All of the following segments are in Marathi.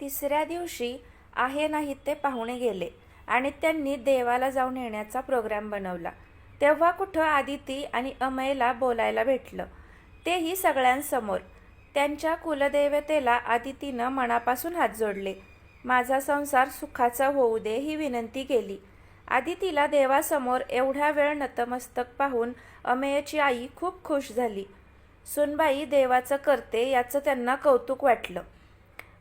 तिसऱ्या दिवशी आहे नाहीत ते पाहुणे गेले आणि त्यांनी देवाला जाऊन येण्याचा प्रोग्राम बनवला. तेव्हा कुठं आदिती आणि अमयला बोलायला भेटलं. तेही सगळ्यांसमोर. त्यांच्या कुलदेवतेला आदितीनं मनापासून हात जोडले. माझा संसार सुखाचा होऊ दे ही विनंती केली. आदितीला देवासमोर एवढा वेळ नतमस्तक पाहून अमेयची आई खूप खुश झाली. सुनबाई देवाचं करते याचं त्यांना कौतुक वाटलं.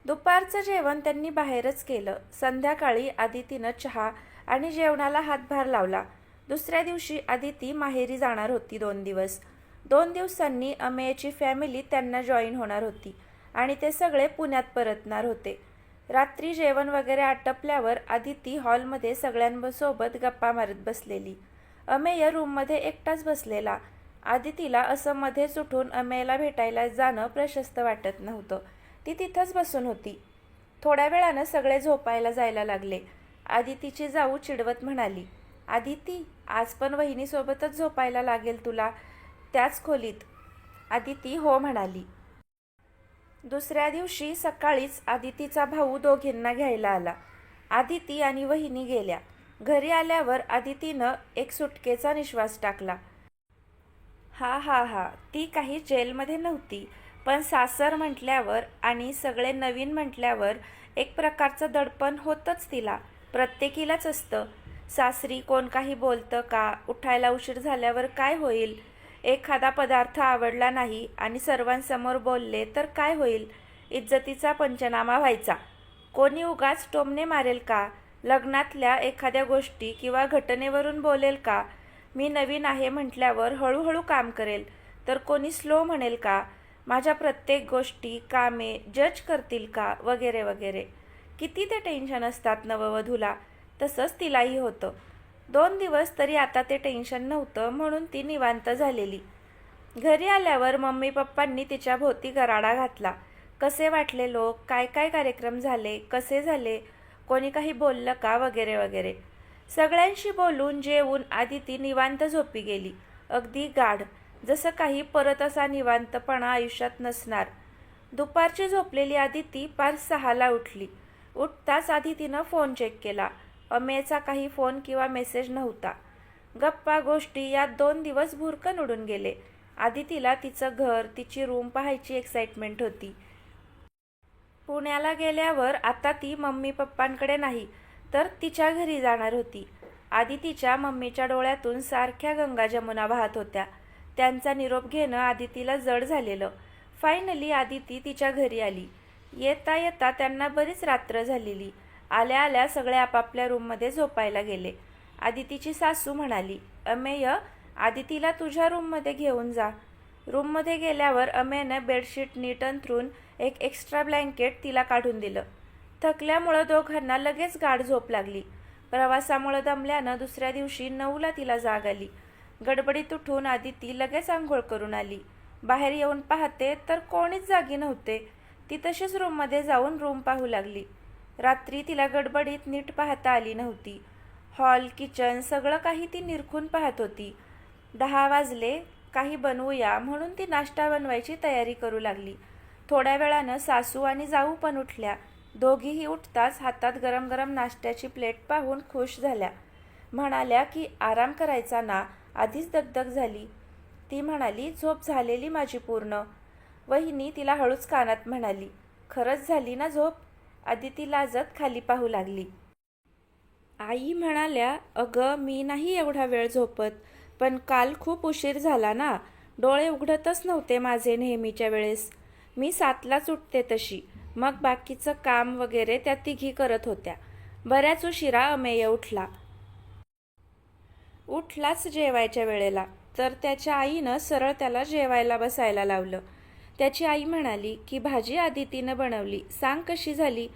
दुपारचं जेवण त्यांनी बाहेरच केलं. संध्याकाळी आदितीनं चहा आणि जेवणाला हातभार लावला. दुसऱ्या दिवशी आदिती माहेरी जाणार होती दोन दिवस. दोन दिवसांनी अमेयची फॅमिली त्यांना जॉईन होणार होती आणि ते सगळे पुण्यात परतणार होते. रात्री जेवण वगैरे आटपल्यावर आदिती हॉलमध्ये सगळ्यांसोबत गप्पा मारत बसलेली. अमेय रूममध्ये एकटाच बसलेला. आदितीला असं मध्येच उठून अमेयला भेटायला जाणं प्रशस्त वाटत नव्हतं. ती तिथंच बसून होती. थोड्या वेळानं सगळे झोपायला जायला लागले. आदितीची जाऊ चिडवत म्हणाली आदिती आज पण वहिनीसोबतच झोपायला लागेल तुला त्याच खोलीत. आदिती हो म्हणाली. दुसऱ्या दिवशी सकाळीच आदितीचा भाऊ दोघींना घ्यायला आला. आदिती आणि वहिनी गेल्या. घरी आल्यावर आदितीनं एक सुटकेचा निश्वास टाकला. हा हा हा ती काही जेलमध्ये नव्हती. पण सासर म्हटल्यावर आणि सगळे नवीन म्हटल्यावर एक प्रकारचं दडपण होतंच तिला. प्रत्येकीलाच असतं. सासरी कोण काही बोलतं का? उठायला उशीर झाल्यावर काय होईल? एखादा पदार्थ आवडला नाही आणि सर्वांसमोर बोलले तर काय होईल? इज्जतीचा पंचनामा व्हायचा. कोणी उगाच टोमणे मारेल का? लग्नातल्या एखाद्या गोष्टी किंवा घटनेवरून बोलेल का? मी नवीन आहे म्हटल्यावर हळूहळू काम करेल. तर कोणी स्लो म्हणेल का? माझ्या प्रत्येक गोष्टी कामे जज करतील का? वगैरे वगैरे. किती ते टेन्शन असतात नववधूला. तसंच तिलाही होतं. दोन दिवस तरी आता ते टेन्शन नव्हतं म्हणून ती निवांत झालेली. घरी आल्यावर मम्मी पप्पांनी तिच्या भोवती गराडा घातला. कसे वाटले लोक? काय काय कार्यक्रम झाले? कसे झाले? कोणी काही बोललं का? वगैरे वगैरे. सगळ्यांशी बोलून जेवून आधी ती निवांत झोपी गेली. अगदी गाढ. जसं काही परत असा निवांतपणा आयुष्यात नसणार. दुपारची झोपलेली आदिती पार सहाला उठली. उठताच आधी तिनं फोन चेक केला. अमेचा काही फोन किंवा मेसेज नव्हता. गप्पा गोष्टी यात दोन दिवस भुरकन उडून गेले. आदितीला तिचं घर तिची रूम पाहायची एक्साइटमेंट होती. पुण्याला गेल्यावर आता ती मम्मी पप्पांकडे नाही तर तिच्या घरी जाणार होती. आदितीच्या मम्मीच्या डोळ्यातून सारख्या गंगा जमुना वाहत होत्या. त्यांचा निरोप घेणं आदितीला जड झालेलं. फायनली आदिती तिच्या घरी आली. येता येता त्यांना बरीच रात्र झालेली. आल्या आल्या सगळे आपापल्या रूममध्ये झोपायला गेले. आदितीची सासू म्हणाली अमेय आदितीला तुझ्या रूममध्ये घेऊन जा. रूममध्ये गेल्यावर अमेयनं बेडशीट नीट अंथरून एक एक्स्ट्रा ब्लँकेट तिला काढून दिलं. थकल्यामुळं दोघांना लगेच गाढ झोप लागली. प्रवासामुळं दमल्यानं दुसऱ्या दिवशी नऊला तिला जाग आली. गडबडीत उठून आदिती लगेच आंघोळ करून आली. बाहेर येऊन पाहते तर कोणीच जागी नव्हते. ती तशीच रूममध्ये जाऊन रूम पाहू लागली. रात्री तिला गडबडीत नीट पाहता आली नव्हती. हॉल किचन सगळं काही ती निरखून पाहत होती. दहा वाजले काही बनवूया म्हणून ती नाश्ता बनवायची तयारी करू लागली. थोड्या वेळानं सासू आणि जाऊ पण उठल्या. दोघीही उठताच हातात गरम गरम नाश्त्याची प्लेट पाहून खुश झाल्या. म्हणाल्या की आराम करायचा ना? आधीच दगदग झाली. ती म्हणाली झोप झालेली माझी पूर्ण. वहिनी तिला हळूच कानात म्हणाली खरंच झाली ना झोप? आदिती लाजत खाली पाहू लागली. आई म्हणाल्या अगं मी नाही एवढा वेळ झोपत पण काल खूप उशीर झाला ना. डोळे उघडतच नव्हते माझे नेहमीच्या वेळेस. मी सातलाच उठते तशी. मग बाकीचं काम वगैरे त्या तिघी करत होत्या. बऱ्याच उशिरा अमेय उठला. उठलाच जेवायच्या वेळेला. तर त्याच्या आईनं सरळ त्याला जेवायला बसायला लावलं. त्याची आई म्हणाली की भाजी आदितीनं बनवली. सांग कशी झाली?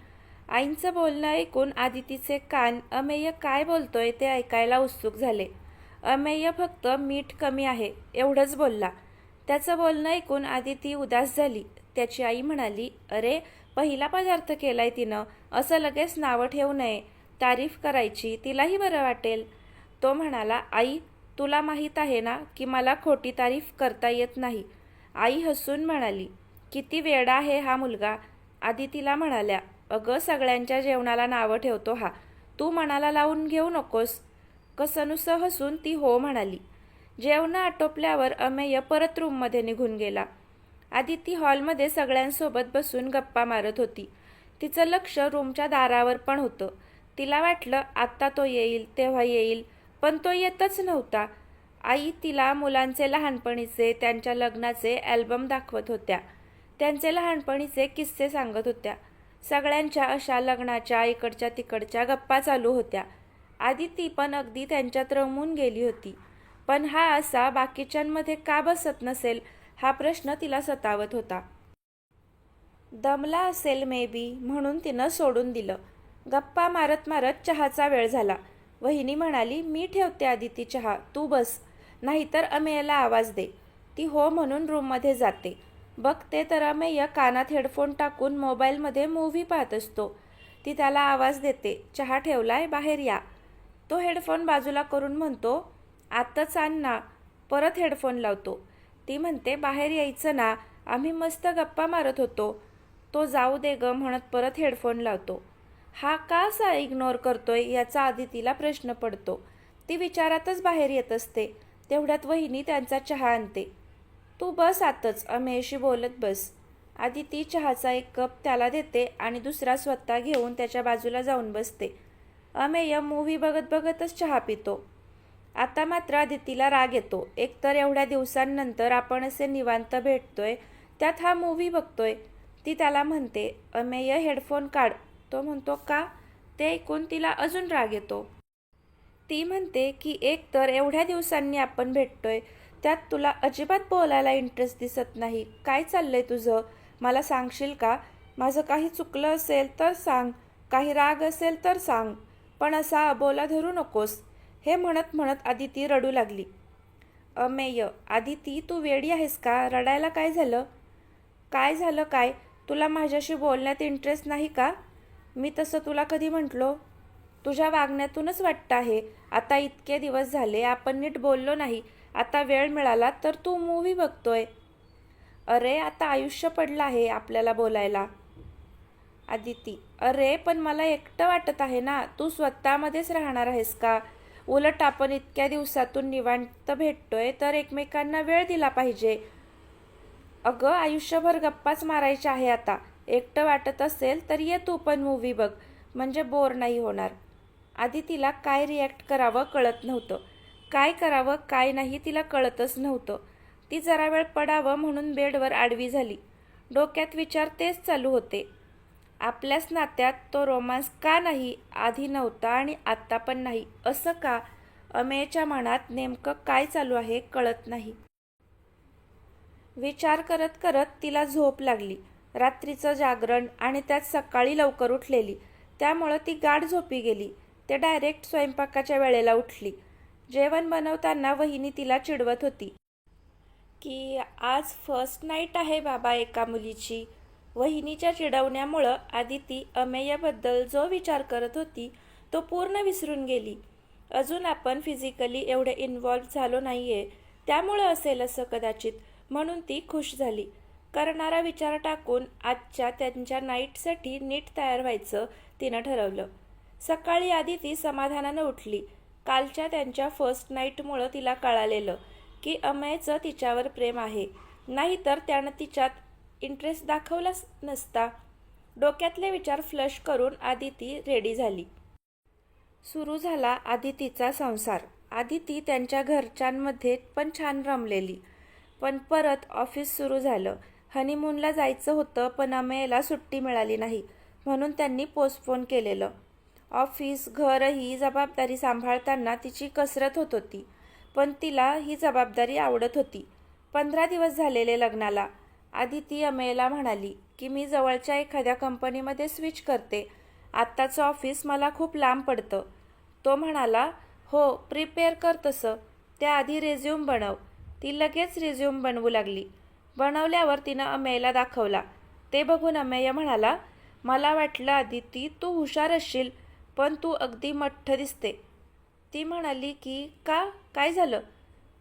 आईंचं बोलणं ऐकून आदितीचे कान अमेय काय बोलतोय ते ऐकायला उत्सुक झाले. अमेय फक्त मीठ कमी आहे एवढंच बोलला. त्याचं बोलणं ऐकून आदिती उदास झाली. त्याची आई म्हणाली अरे पहिला पदार्थ केलाय तिनं. असं लगेच नावं ठेवू नये. तारीफ करायची तिलाही बरं वाटेल. तो म्हणाला आई तुला माहीत आहे ना की मला खोटी तारीफ करता येत नाही. आई हसून म्हणाली किती वेडा आहे हा मुलगा. आदितीला म्हणाल्या अगं सगळ्यांच्या जेवणाला नावं ठेवतो हा. तू मनाला लावून घेऊ नकोस. कसनुसं हसून ती हो म्हणाली. जेवणं आटोपल्यावर अमेय परत रूममध्ये निघून गेला. आदिती हॉलमध्ये सगळ्यांसोबत बसून गप्पा मारत होती. तिचं लक्ष रूमच्या दारावर पण होतं. तिला वाटलं आत्ता तो येईल तेव्हा येईल. पण तो येतच नव्हता. आई तिला मुलांचे लहानपणीचे त्यांच्या लग्नाचे ॲल्बम दाखवत होत्या. त्यांचे लहानपणीचे किस्से सांगत होत्या. सगळ्यांच्या अशा लग्नाच्या इकडच्या तिकडच्या गप्पा चालू होत्या. आधी ती पण अगदी त्यांच्यात रमून गेली होती. पण हा असा बाकीच्यांमध्ये का बसत नसेल हा प्रश्न तिला सतावत होता. दमला असेल मे बी म्हणून तिनं सोडून दिलं. गप्पा मारत मारत चहाचा वेळ झाला. वहिनी म्हणाली मी ठेवते आदिती चहा तू बस. नाहीतर अमेयला आवाज दे. ती हो म्हणून रूममध्ये जाते. बघते तर अमेय कानात हेडफोन टाकून मोबाईलमध्ये मूव्ही पाहत असतो. ती त्याला आवाज देते चहा ठेवलाय बाहेर या. तो हेडफोन बाजूला करून म्हणतो आत्ताच आण ना. परत हेडफोन लावतो. ती म्हणते बाहेर यायचं ना. आम्ही मस्त गप्पा मारत होतो. तो जाऊ दे ग म्हणत परत हेडफोन लावतो. हा का असा इग्नोर करतोय याचा आधी तिला प्रश्न पडतो. ती विचारातच बाहेर येत असते. तेवढ्यात वहिनी त्यांचा चहा आणते. तू बस आतच अमेयशी बोलत बस आधी ती चहाचा एक कप त्याला देते आणि दुसरा स्वतः घेऊन त्याच्या बाजूला जाऊन बसते. अमेय मूव्ही बघत बघतच चहा पितो. आता मात्र आदितीला राग येतो. एकतर एवढ्या दिवसांनंतर आपण असे निवांत भेटतोय त्यात हा मूव्ही बघतोय. ती त्याला म्हणते अमेय हेडफोन काढ. तो म्हणतो का? ते ऐकून तिला अजून राग येतो. ती म्हणते की एक तर एवढ्या दिवसांनी आपण भेटतोय त्यात तुला अजिबात बोलायला इंटरेस्ट दिसत नाही. काय चाललंय तुझं? मला सांगशील का? माझं काही चुकलं असेल तर सांग. काही राग असेल तर सांग. पण असा अबोला धरू नकोस. हे म्हणत म्हणत आदिती रडू लागली. अमेय आदिती तू वेडी आहेस का? रडायला काय झालं? काय झालं काय? तुला माझ्याशी बोलण्यात इंटरेस्ट नाही का? मी तसं तुला कधी म्हटलो? तुझ्या वागण्यातूनच वाटतं आहे. आता इतके दिवस झाले आपण नीट बोललो नाही. आता वेळ मिळाला तर तू मूव्ही बघतोय. अरे आता आयुष्य पडलं आहे आपल्याला बोलायला. आदिती अरे पण मला एकटं वाटत आहे ना. तू स्वतःमध्येच राहणार आहेस का? उलट आपण इतक्या दिवसातून निवांत भेटतोय तर एकमेकांना वेळ दिला पाहिजे. अगं आयुष्यभर गप्पाच मारायच्या आहे आता. एकटं वाटत असेल तर ये तू पण मूव्ही बघ. म्हणजे बोर नाही होणार. आधी तिला काय रिॲक्ट करावं कळत नव्हतं. काय करावं काय नाही तिला कळतच नव्हतं. ती जरा वेळ पडावं म्हणून बेडवर आडवी झाली. डोक्यात विचार तेच चालू होते. आपल्याच नात्यात तो रोमांस का नाही आधी नव्हता आणि आत्ता पण नाही असं का? अमेयच्या मनात नेमकं काय चालू आहे कळत नाही. विचार करत करत तिला झोप लागली. रात्रीचं जागरण आणि त्यात सकाळी लवकर उठलेली. त्यामुळं ती गाढ झोपी गेली. ते डायरेक्ट स्वयंपाकाच्या वेळेला उठली. जेवण बनवताना वहिनी तिला चिडवत होती. की आज फर्स्ट नाईट आहे बाबा एका मुलीची. वहिनीच्या चिडवण्यामुळं आदिती अमेयाबद्दल जो विचार करत होती तो पूर्ण विसरून गेली. अजून आपण फिजिकली एवढे इन्व्हॉल्व झालो नाही आहे त्यामुळं असेल असं कदाचित. म्हणून ती खुश झाली. करणारा विचार टाकून आजच्या त्यांच्या नाईटसाठी नीट तयार व्हायचं तिनं ठरवलं. सकाळी आधी ती समाधानानं उठली. कालच्या त्यांच्या फर्स्ट नाईटमुळं तिला कळालेलं की अमयचं तिच्यावर प्रेम आहे. नाहीतर त्यानं तिच्यात इंटरेस्ट दाखवलाच नसता. डोक्यातले विचार फ्लश करून आदिती रेडी झाली. सुरू झाला आदितीचा संसार. आदिती त्यांच्या घरच्यांमध्ये पण छान रमलेली. पण परत ऑफिस सुरू झालं. हनीमूनला जायचं होतं पण अमेयला सुट्टी मिळाली नाही. म्हणून त्यांनी पोस्टपोन केलेलं. ऑफिस घर ही जबाबदारी सांभाळताना तिची कसरत होत होती. पण तिला ही जबाबदारी आवडत होती. पंधरा दिवस झालेले लग्नाला. आधी ती अमेयला म्हणाली की मी जवळच्या एखाद्या कंपनीमध्ये स्विच करते. आत्ताचं ऑफिस मला खूप लांब पडतं. तो म्हणाला हो प्रिपेअर कर तसं. त्याआधी रेझ्यूम बनव. ती लगेच रेझ्युम बनवू लागली. बनवल्यावर तिनं अमेयला दाखवला. ते बघून अमेय म्हणाला मला वाटलं आदिती तू हुशार असशील पण तू अगदी मठ्ठ दिसते. ती म्हणाली की का? काय झालं?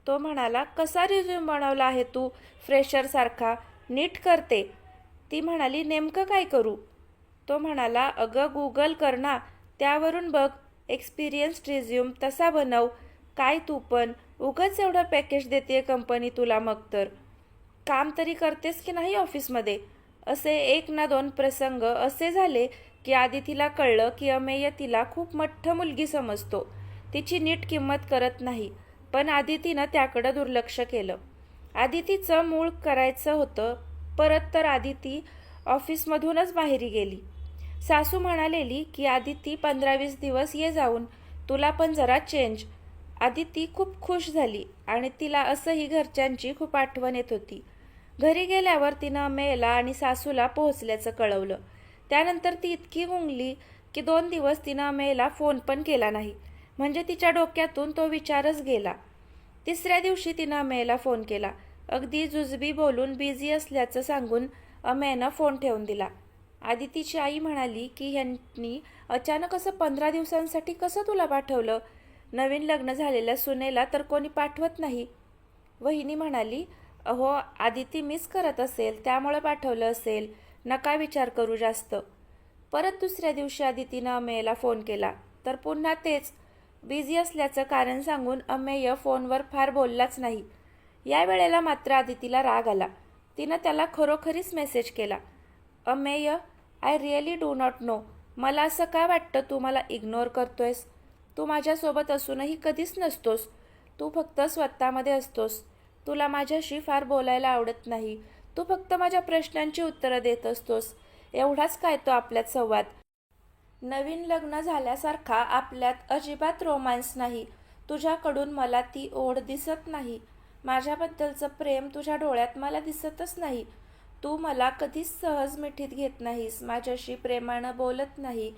तो म्हणाला कसा रिझ्यूम बनवला आहे तू? फ्रेशरसारखा नीट करते. ती म्हणाली नेमकं काय करू? तो म्हणाला अगं गुगल कर ना त्यावरून बघ. एक्सपिरियन्स रिझ्यूम तसा बनव. काय तू पण. उगाच एवढं पॅकेज देते कंपनी तुला मग तर. काम तरी करतेस की नाही ऑफिसमध्ये? असे एक ना दोन प्रसंग असे झाले की आदितीला कळलं की अमेय तिला खूप मठ्ठ मुलगी समजतो. तिची नीट किंमत करत नाही पण आदितीनं त्याकडं दुर्लक्ष केलं. आदितीचं मूळ करायचं होतं परत तर आदिती ऑफिसमधूनच बाहेरी गेली. सासू म्हणालेली की आदिती पंधरा वीस दिवस ये जाऊन तुला पण जरा चेंज. आदिती खूप खुश झाली आणि तिला असंही घरच्यांची खूप आठवण येत होती. घरी गेल्यावर तिनं अमेयला आणि सासूला पोहोचल्याचं कळवलं. त्यानंतर ती इतकी गुंगली की दोन दिवस तिनं अमेयला फोन पण केला नाही. म्हणजे तिच्या डोक्यातून तो विचारच गेला. तिसऱ्या दिवशी तिनं अमेयला फोन केला. अगदी जुजबी बोलून बिझी असल्याचं सांगून अमेयनं फोन ठेवून दिला. आदितीची आई म्हणाली की ह्यांनी अचानक असं पंधरा दिवसांसाठी कसं तुला पाठवलं? नवीन लग्न झालेल्या सुनेला तर कोणी पाठवत नाही. वहिनी म्हणाली अहो आदिती मिस करत असेल त्यामुळं पाठवलं असेल. नका विचार करू जास्त. परत दुसऱ्या दिवशी आदितीनं अमेयला फोन केला. तर पुन्हा तेच. बिझी असल्याचं कारण सांगून अमेय फोनवर फार बोललाच नाही. या वेळेला मात्र आदितीला राग आला. तिनं त्याला खरोखरीच मेसेज केला. Amey I really do not know मला असं का वाटतं तू मला इग्नोर करतोयस? तू माझ्यासोबत असूनही कधीच नसतोस. तू फक्त स्वतःमध्ये असतोस. तुला माझ्याशी फार बोलायला आवडत नाही. तू फक्त माझ्या प्रश्नांची उत्तरं देत असतोस. एवढाच काय तो आपल्यात संवाद? नवीन लग्न झाल्यासारखा आपल्यात अजिबात रोमांस नाही. तुझ्याकडून मला ती ओढ दिसत नाही. माझ्याबद्दलचं प्रेम तुझ्या डोळ्यात मला दिसतच नाही. तू मला कधीच सहज मिठीत घेत नाहीस. माझ्याशी प्रेमानं बोलत नाही.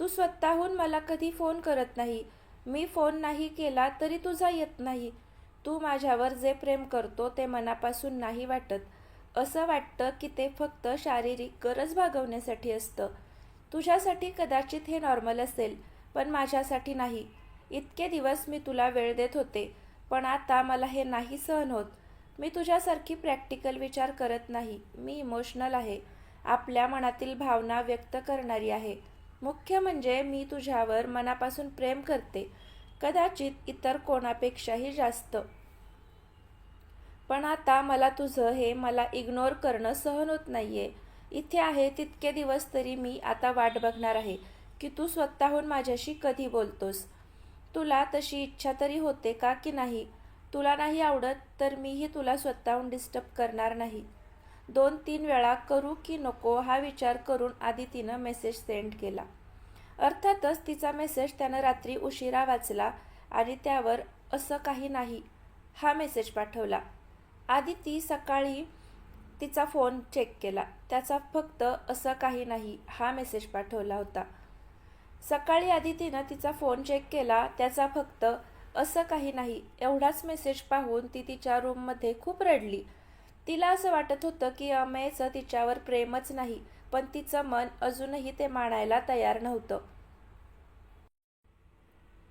तू स्वतःहून मला कधी फोन करत नाही. मी फोन नाही केला तरी तुझा येत नाही. तू माझ्यावर जे प्रेम करतो ते मनापासून नाही वाटत. असं वाटतं की ते फक्त शारीरिक गरज भागवण्यासाठी असतं. तुझ्यासाठी कदाचित हे नॉर्मल असेल पण माझ्यासाठी नाही. इतके दिवस मी तुला वेळ देत होते पण आता मला हे नाही सहन होत. मी तुझ्यासारखी प्रॅक्टिकल विचार करत नाही. मी इमोशनल आहे. आपल्या मनातील भावना व्यक्त करणारी आहे. मुख्य म्हणजे मी तुझ्यावर मनापासून प्रेम करते. कदाचित इतर कोणापेक्षाही जास्त. पण आता मला तुझं हे मला इग्नोर करणं सहन होत नाहीये. इथे आहे तितके दिवस तरी मी आता वाट बघणार आहे की तू स्वतःहून माझ्याशी कधी बोलतोस? तुला तशी इच्छा तरी होते का की नाही? तुला नाही आवडत तर मीही तुला स्वतःहून डिस्टर्ब करणार नाही. दोन तीन वेळा करू की नको हा विचार करून आधी तिनं मेसेज सेंड केला. अर्थातच तिचा मेसेज त्यानं रात्री उशिरा वाचला आणि त्यावर असं काही नाही हा मेसेज पाठवला. आधी ती सकाळी तिचा फोन चेक केला. त्याचा फक्त असं काही नाही हा मेसेज पाठवला होता. सकाळी आधी तिनं तिचा फोन चेक केला त्याचा फक्त असं काही नाही एवढाच मेसेज पाहून ती तिच्या रूममध्ये खूप रडली. तिला असं वाटत होतं की अमेयचं तिच्यावर प्रेमच नाही पण तिचं मन अजूनही ते मानायला तयार नव्हतं.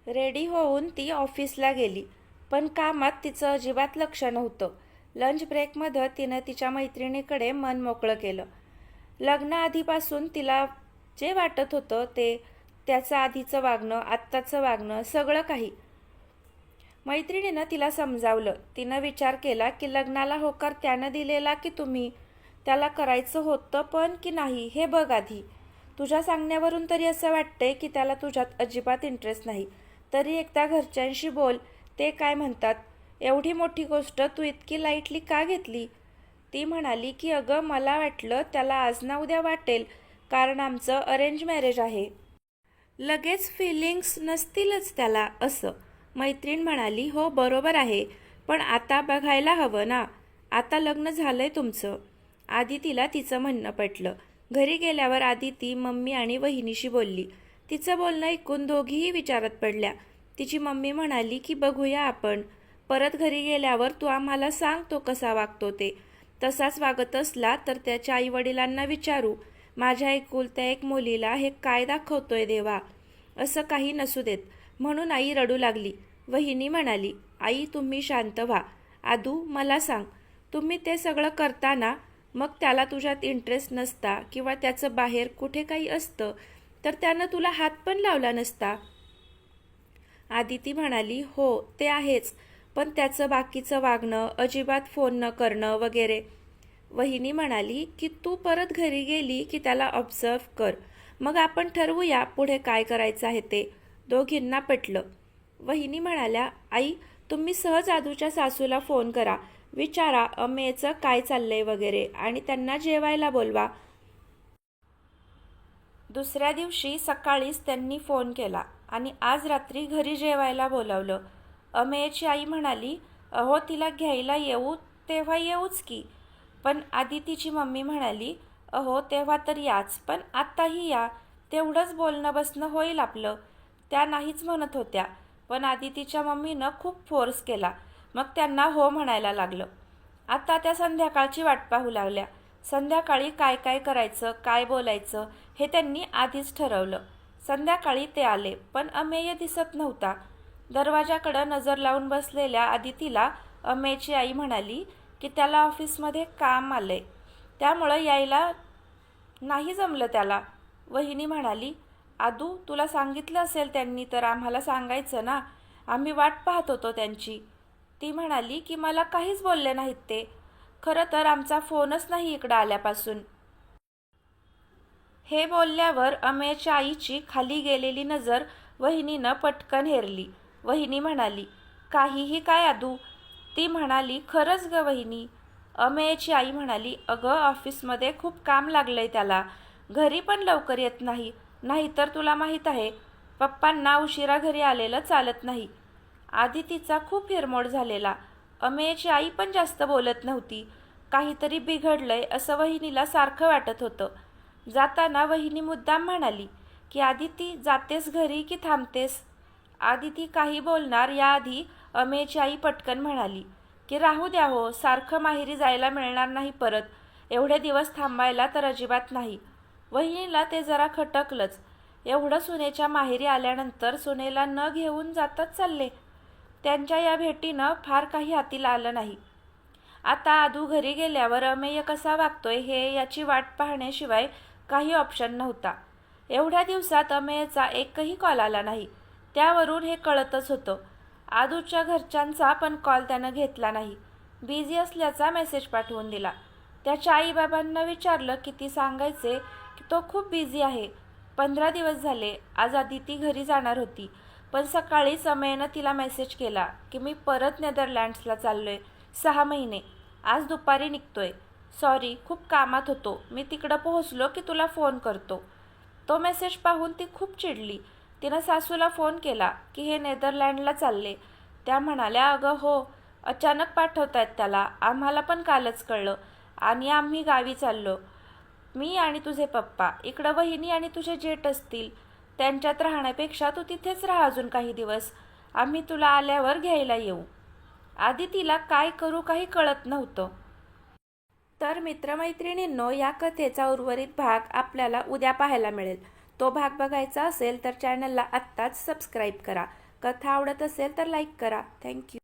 रेडी होऊन ती ऑफिसला गेली. पण कामात तिचं अजिबात लक्ष नव्हतं. लंच ब्रेकमध्ये तिनं तिच्या मैत्रिणीकडे मन मोकळं केलं. लग्नाआधीपासून तिला जे वाटत होतं ते त्याचं आधीचं वागणं आत्ताचं वागणं सगळं काही. मैत्रिणीनं तिला समजावलं. तिनं विचार केला की लग्नाला होकार त्यानं दिलेला की तुम्ही? त्याला करायचं होतं पण की नाही हे बघ आधी. तुझ्या सांगण्यावरून तरी असं वाटतंय की त्याला तुझ्यात अजिबात इंटरेस्ट नाही. तरी एकदा घरच्यांशी बोल ते काय म्हणतात? एवढी मोठी गोष्ट तू इतकी लाईटली का घेतली? ती म्हणाली की अगं मला वाटलं त्याला आज ना उद्या वाटेल कारण आमचं अरेंज मॅरेज आहे. लगेच फिलिंग्स नसतीलच त्याला असं. मैत्रीण म्हणाली हो बरोबर आहे पण आता बघायला हवं ना. आता लग्न झालंय तुमचं. आधी तिला तिचं म्हणणं पटलं. घरी गेल्यावर आधी ती मम्मी आणि वहिनीशी बोलली. तिचं बोलणं ऐकून दोघीही विचारात पडल्या. तिची मम्मी म्हणाली की बघूया आपण. परत घरी गेल्यावर तू आम्हाला सांग तो कसा वागतो ते. तसाच वागत असला तर त्याच्या आईवडिलांना विचारू. माझ्या एकुलत्या एक मुलीला हे काय दाखवतोय देवा? असं काही नसू देत. म्हणून आई रडू लागली. वहिनी म्हणाली आई तुम्ही शांत व्हा. आदू मला सांग. तुम्ही ते सगळं करताना मग त्याला तुझ्यात इंटरेस्ट नसता किंवा त्याचं बाहेर कुठे काही असतं तर त्यानं तुला हात पण लावला नसता. आदिती म्हणाली हो ते आहेच पण त्याचं बाकीचं वागणं अजिबात फोन न करणं वगैरे. वहिनी म्हणाली की तू परत घरी गेली की त्याला ऑब्झर्व कर. मग आपण ठरवूया पुढे काय करायचं आहे ते. दोघींना पटलं. वहिनी म्हणाल्या आई तुम्ही सहज आदूच्या सासूला फोन करा. विचारा अमेचं काय चाललंय वगैरे आणि त्यांना जेवायला बोलवा. दुसऱ्या दिवशी सकाळीच त्यांनी फोन केला आणि आज रात्री घरी जेवायला बोलावलं. अमेयची आई म्हणाली अहो तिला घ्यायला येऊ तेव्हा येऊच की. पण आदितीची मम्मी म्हणाली अहो तेव्हा तर याच पण आत्ताही या. तेवढंच बोलणं बसणं होईल आपलं. त्या नाहीच म्हणत होत्या पण आदितीच्या मम्मीनं खूप फोर्स केला. मग त्यांना हो म्हणायला लागलं. आता त्या संध्याकाळची वाट पाहू लागल्या. संध्याकाळी काय काय करायचं काय बोलायचं हे त्यांनी आधीच ठरवलं. संध्याकाळी ते आले पण अमेय दिसत नव्हता. दरवाजाकडं नजर लावून बसलेल्या आदितीला अमेयची आई म्हणाली की त्याला ऑफिसमध्ये काम आलंय. त्यामुळं यायला नाही जमलं त्याला. वहिनी म्हणाली आदू तुला सांगितलं असेल त्यांनी तर आम्हाला सांगायचं ना. आम्ही वाट पाहत होतो त्यांची. ती म्हणाली की मला काहीच बोलले नाहीत ते. खरं तर आमचा फोनच नाही इकडं आल्यापासून. हे बोलल्यावर अमेयच्या आईची खाली गेलेली नजर वहिनीनं पटकन हेरली. वहिनी म्हणाली काहीही काय आदू? ती म्हणाली खरंच ग वहिनी. अमेयची आई म्हणाली अगं ऑफिसमध्ये खूप काम लागलंय त्याला. घरी पण लवकर येत नाही. नाहीतर तुला माहीत आहे पप्पांना उशिरा घरी आलेलं चालत नाही. आधी तिचा खूप हिरमोड झालेला. अमेयची आई पण जास्त बोलत नव्हती. काहीतरी बिघडलंय असं वहिनीला सारखं वाटत होतं. जाताना वहिनी मुद्दाम म्हणाली की आदिती जातेस घरी की थांबतेस? आदिती काही बोलणार याआधी अमेयची आई पटकन म्हणाली की राहू द्या हो सारखं माहेरी जायला मिळणार नाही परत. एवढे दिवस थांबायला तर अजिबात नाही. वहिनीला ते जरा खटकलंच. एवढं सुनेच्या माहेरी आल्यानंतर सुनेला न घेऊन जातच चालले. त्यांच्या या भेटीनं फार काही हातीला आलं नाही. आता आदू घरी गेल्यावर अमेय कसा वागतोय हे याची वाट पाहण्याशिवाय काही ऑप्शन नव्हता. एवढ्या दिवसात अमेयचा एकही कॉल आला नाही. त्यावरून हे कळतच होतं. आदूच्या घरच्यांचा पण कॉल त्यानं घेतला नाही. बिझी असल्याचा मेसेज पाठवून दिला. त्याच्या आईबाबांना विचारलं की ती सांगायचे की तो खूप बिझी आहे. पंधरा दिवस झाले आज आदिती घरी जाणार होती. पण सकाळी समयानं तिला मेसेज केला की मी परत नेदरलँड्सला चाललोय. सहा महिने. आज दुपारी निघतोय. सॉरी खूप कामात होतो. मी तिकडं पोहोचलो की तुला फोन करतो. तो मेसेज पाहून ती खूप चिडली. तिनं सासूला फोन केला की हे नेदरलँडला चालले. त्या म्हणाल्या अगं हो. अचानक पाठवतायत त्याला. आम्हाला पण कालच कळलं. आणि आम्ही गावी चाललो. मी आणि तुझे पप्पा. इकडं वहिनी आणि तुझे जेठ असतील. त्यांच्यात राहण्यापेक्षा तू तिथेच राहा अजून काही दिवस. आम्ही तुला आल्यावर घ्यायला येऊ. आधी तिला काय करू काही कळत नव्हतं. तर मित्रमैत्रिणींनो या कथेचा उर्वरित भाग आपल्याला उद्या पाहायला मिळेल. तो भाग बघायचा असेल तर चॅनलला आत्ताच सबस्क्राईब करा. कथा आवडत असेल तर लाईक करा. थँक्यू